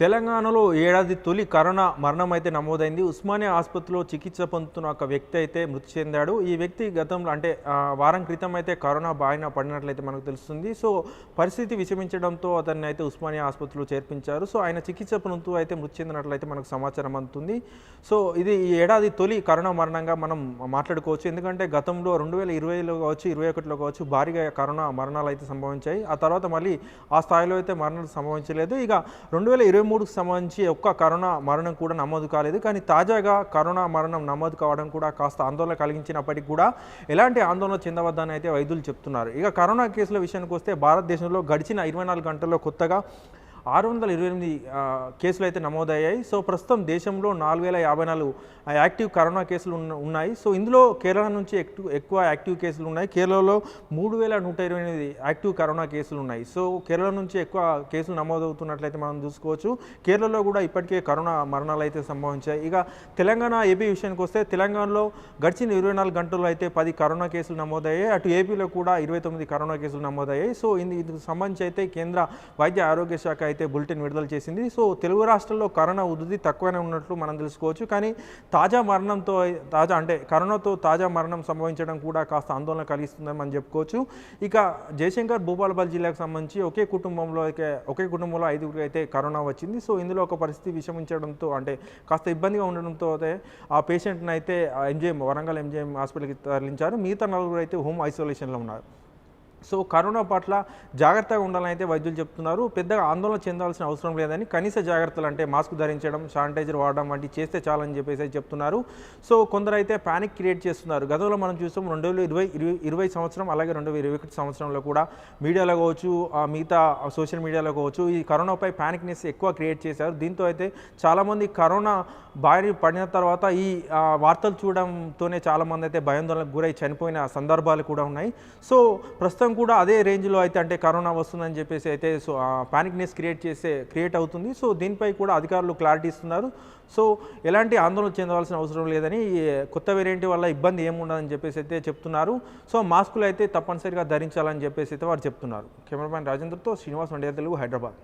తెలంగాణలో ఏడాది తొలి కరోనా మరణం అయితే నమోదైంది. ఉస్మానియా ఆసుపత్రిలో చికిత్స పొందుతున్న ఒక వ్యక్తి అయితే మృతి చెందాడు. ఈ వ్యక్తి గతంలో అంటే వారం క్రితం అయితే కరోనా బారిన పడినట్లయితే మనకు తెలుస్తుంది. సో పరిస్థితి విషమించడంతో అతన్ని అయితే ఉస్మానియా ఆసుపత్రిలో చేర్పించారు. సో ఆయన చికిత్స పొందుతూ అయితే మృతి చెందినట్లయితే మనకు సమాచారం అందుతుంది. సో ఇది ఈ ఏడాది తొలి కరోనా మరణంగా మనం మాట్లాడుకోవచ్చు. ఎందుకంటే గతంలో రెండు వేల ఇరవైలో కావచ్చు ఇరవై ఒకటిలో కావచ్చు భారీగా కరోనా మరణాలు అయితే సంభవించాయి. ఆ తర్వాత మళ్ళీ ఆ స్థాయిలో అయితే మరణాలు సంభవించలేదు. ఇక రెండు వేల ఇరవై మూడుకు సంబంధించి ఒక్క కరోనా మరణం కూడా నమోదు కాలేదు. కానీ తాజాగా కరోనా మరణం నమోదు కావడం కూడా కాస్త ఆందోళన కలిగించినప్పటికీ కూడా ఎలాంటి ఆందోళన చెందవద్దని అయితే వైద్యులు చెప్తున్నారు. ఇక కరోనా కేసుల విషయానికి వస్తే భారతదేశంలో గడిచిన ఇరవై నాలుగు గంటల్లో కొత్తగా ఆరు వందల ఇరవై ఎనిమిది కేసులు అయితే నమోదయ్యాయి. సో ప్రస్తుతం దేశంలో నాలుగు వేల యాభై నాలుగు ఆ, యాక్టివ్ కరోనా కేసులు ఉన్నాయి. సో ఇందులో కేరళ నుంచి ఎక్కువ ఎక్కువ యాక్టివ్ కేసులు ఉన్నాయి. కేరళలో మూడు వేల నూట ఇరవై ఎనిమిది యాక్టివ్ కరోనా కేసులు ఉన్నాయి. సో కేరళ నుంచి ఎక్కువ కేసులు నమోదవుతున్నట్లయితే మనం చూసుకోవచ్చు. కేరళలో కూడా ఇప్పటికే కరోనా మరణాలు అయితే సంభవించాయి. ఇక తెలంగాణ ఏపీ విషయానికి వస్తే తెలంగాణలో గడిచిన ఇరవై నాలుగు గంటల్లో అయితే పది కరోనా కేసులు నమోదయ్యాయి. అటు ఏపీలో కూడా ఇరవై తొమ్మిది కరోనా కేసులు నమోదయ్యాయి. సో ఇందుకు సంబంధించి అయితే కేంద్ర వైద్య ఆరోగ్య శాఖ అయితే బులెటిన్ విడుదల చేసింది. సో తెలుగు రాష్ట్రాల్లో కరోనా ఉధృతి తక్కువనే ఉన్నట్లు మనం తెలుసుకోవచ్చు. కానీ తాజా మరణంతో తాజా అంటే కరోనాతో తాజా మరణం సంభవించడం కూడా కాస్త ఆందోళన కలిగిస్తుందని మనం చెప్పుకోవచ్చు. ఇక జయశంకర్ భూపాలపల్లి జిల్లాకు సంబంధించి ఒకే కుటుంబంలో అయితే ఒకే కుటుంబంలో ఐదుగురికి అయితే కరోనా వచ్చింది. సో ఇందులో ఒక పరిస్థితి విషమించడంతో అంటే కాస్త ఇబ్బందిగా ఉండడంతో అయితే ఆ పేషెంట్ని అయితే ఎంజిఎం వరంగల్ ఎంజిఎం హాస్పిటల్కి తరలించారు. మిగతా నలుగురు అయితే హోమ్ ఐసోలేషన్లో ఉన్నారు. సో కరోనా పట్ల జాగ్రత్తగా ఉండాలని అయితే వైద్యులు చెప్తున్నారు. పెద్దగా ఆందోళన చెందాల్సిన అవసరం లేదని కనీస జాగ్రత్తలు అంటే మాస్క్ ధరించడం శానిటైజర్ వాడడం వంటివి చేస్తే చాలని చెప్పేసి అయితే చెప్తున్నారు. సో కొందరు అయితే ప్యానిక్ క్రియేట్ చేస్తున్నారు. గతంలో మనం చూసాం రెండు వేల ఇరవై ఇరవై సంవత్సరం అలాగే రెండు వేల ఇరవై ఒకటి సంవత్సరంలో కూడా మీడియాలో కావచ్చు మిగతా సోషల్ మీడియాలో కావచ్చు ఈ కరోనాపై ప్యానిక్నెస్ ఎక్కువ క్రియేట్ చేశారు. దీంతో అయితే చాలామంది కరోనా బారి పడిన తర్వాత ఈ వార్తలు చూడడంతోనే చాలామంది అయితే భయాందోళనకు గురై చనిపోయిన సందర్భాలు కూడా ఉన్నాయి. సో ప్రస్తుతం కూడా అదే రేంజ్లో అయితే అంటే కరోనా వస్తుందని చెప్పేసి అయితే సో ప్యానిక్నెస్ క్రియేట్ చేసే క్రియేట్ అవుతుంది. సో దీనిపై కూడా అధికారులు క్లారిటీ ఇస్తున్నారు. సో ఎలాంటి ఆందోళన చెందవలసిన అవసరం లేదని కొత్త వేరియంట్ వల్ల ఇబ్బంది ఏముండదని చెప్పేసి అయితే చెప్తున్నారు. సో మాస్కులు అయితే తప్పనిసరిగా ధరించాలని చెప్పేసి అయితే వారు చెప్తున్నారు. కెమెరామ్యాన్ రాజేంద్రతో శ్రీనివాస్ వండియా తెలుగు హైదరాబాద్.